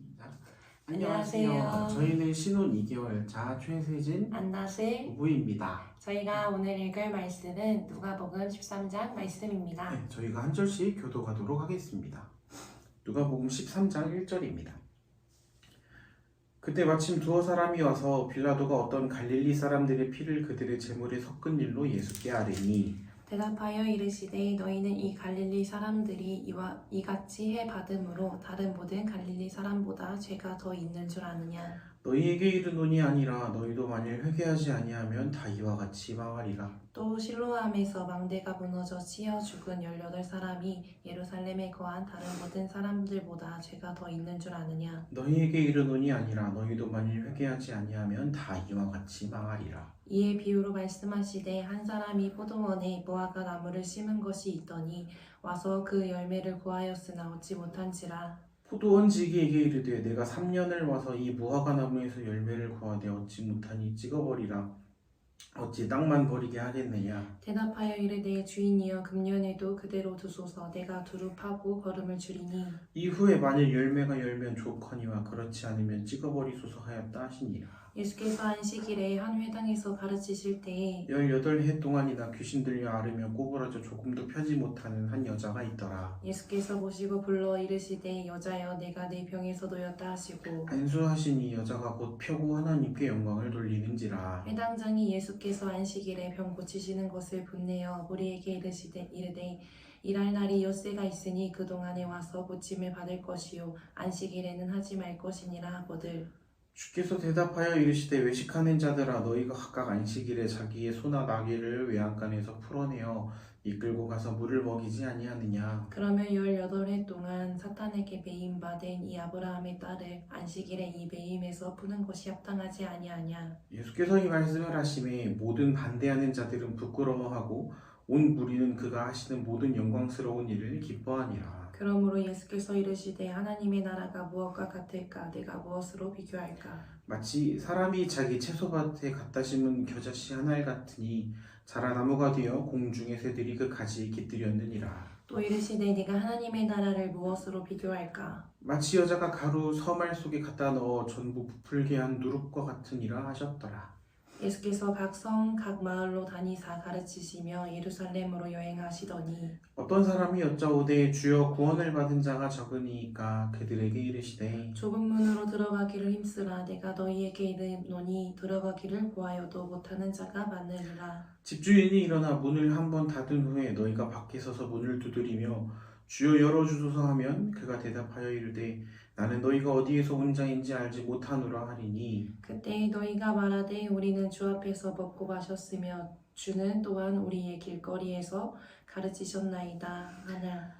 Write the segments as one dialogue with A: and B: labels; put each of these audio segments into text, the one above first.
A: 시작.
B: 안녕하세요.
A: 저희는 신혼 2개월 차 최세진
B: 안나슬
A: 부부입니다.
B: 저희가 오늘 읽을 말씀은 누가복음 13장 말씀입니다.
A: 네, 저희가 한 절씩 교도가도록 하겠습니다. 누가복음 13장 1절입니다. 그때 마침 두어 사람이 와서 빌라도가 어떤 갈릴리 사람들의 피를 그들의 제물에 섞은 일로 예수께 아뢰니
B: 대답하여 이르시되 너희는 이 갈릴리 사람들이 이와 이같이 해 받음으로 다른 모든 갈릴리 사람보다 죄가 더 있는 줄 아느냐
A: 너희에게 이르노니 아니라 너희도 만일 회개하지 아니하면 다 이와 같이 망하리라.
B: 또 실로암에서 망대가 무너져 치여 죽은 18사람이 예루살렘에 거한 다른 모든 사람들보다 죄가 더 있는 줄 아느냐
A: 너희에게 이르노니 아니라 너희도 만일 회개하지 아니하면 다 이와 같이 망하리라.
B: 이에 비유로 말씀하시되 한 사람이 포도원에 무화과 나무를 심은 것이 있더니 와서 그 열매를 구하였으나 얻지 못한지라
A: 포도원지기에게 이르되 내가 3년을 와서 이 무화과 나무에서 열매를 구하되 얻지 못하니 찍어버리라. 어찌 땅만 버리게 하겠느냐.
B: 대답하여 이르되 주인이여 금년에도 그대로 두소서 내가 두루 파고 걸음을 줄이니
A: 이후에 만일 열매가 열면 좋거니와 그렇지 않으면 찍어버리소서 하였다 하시니라.
B: 예수께서 안식일에 한 회당에서 가르치실 때에
A: 18해 동안이나 귀신 들려 앓으며 꼬부라져 조금도 펴지 못하는 한 여자가 있더라.
B: 예수께서 보시고 불러 이르시되 여자여 내가 내 병에서 놓였다 하시고
A: 안수하시니 여자가 곧 펴고 하나님께 영광을 돌리는지라.
B: 회당장이 예수께서 안식일에 병 고치시는 것을 본내어 우리에게 이르시되 이르되 일할 날이 엿새가 있으니 그 동안에 와서 고침을 받을 것이요 안식일에는 하지 말 것이니라 하거들
A: 주께서 대답하여 이르시되 외식하는 자들아 너희가 각각 안식일에 자기의 소나 나귀를 외양간에서 풀어내어 이끌고 가서 물을 먹이지 아니하느냐?
B: 그러면 열여덟 해 동안 사탄에게 배임받은 이 아브라함의 딸을 안식일에 이 배임에서 푸는 것이 합당하지 아니하냐?
A: 예수께서 이 말씀을 하심에 모든 반대하는 자들은 부끄러워하고 온 무리는 그가 하시는 모든 영광스러운 일을 기뻐하니라
B: 그러므로 예수께서 이르시되 하나님의 나라가 무엇과 같을까? 내가 무엇으로 비교할까?
A: 마치 사람이 자기 채소밭에 갖다 심은 겨자씨 한알 같으니 자라 나무가 되어 공중의 새들이 그 가지에 깃들였느니라.
B: 또 이르시되 네가 하나님의 나라를 무엇으로 비교할까?
A: 마치 여자가 가루 서말 속에 갖다 넣어 전부 부풀게 한 누룩과 같으니라 하셨더라
B: 예수께서 각 성 각 마을로 다니사 가르치시며 예루살렘으로 여행하시더니
A: 어떤 사람이 여짜오되 주여 구원을 받은 자가 적으니까 그들에게 이르시되
B: 좁은 문으로 들어가기를 힘쓰라. 내가 너희에게 이르노니 들어가기를 구하여도 못하는 자가 많으리라.
A: 집주인이 일어나 문을 한 번 닫은 후에 너희가 밖에 서서 문을 두드리며 주여 열어주소서 하면 그가 대답하여 이르되 나는 너희가 어디에서 온 자인지 알지 못하노라 하리니.
B: 그때 너희가 말하되 우리는 주 앞에서 먹고 마셨으며 주는 또한 우리의 길거리에서 가르치셨나이다. 하나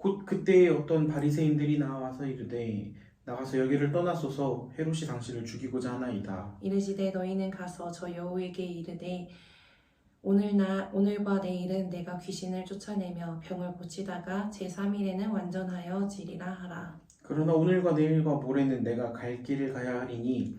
A: 곧 그때에 어떤 바리새인들이 나와서 이르되 나가서 여기를 떠나소서. 헤롯이 당신을 죽이고자 하나이다.
B: 이르시되 너희는 가서 저 여호에게 이르되 오늘 날 오늘과 내일은 내가 귀신을 쫓아내며 병을 고치다가 제 3일에는 완전하여 지리라 하라.
A: 그러나 오늘과 내일과 모레는 내가 갈 길을 가야 하리니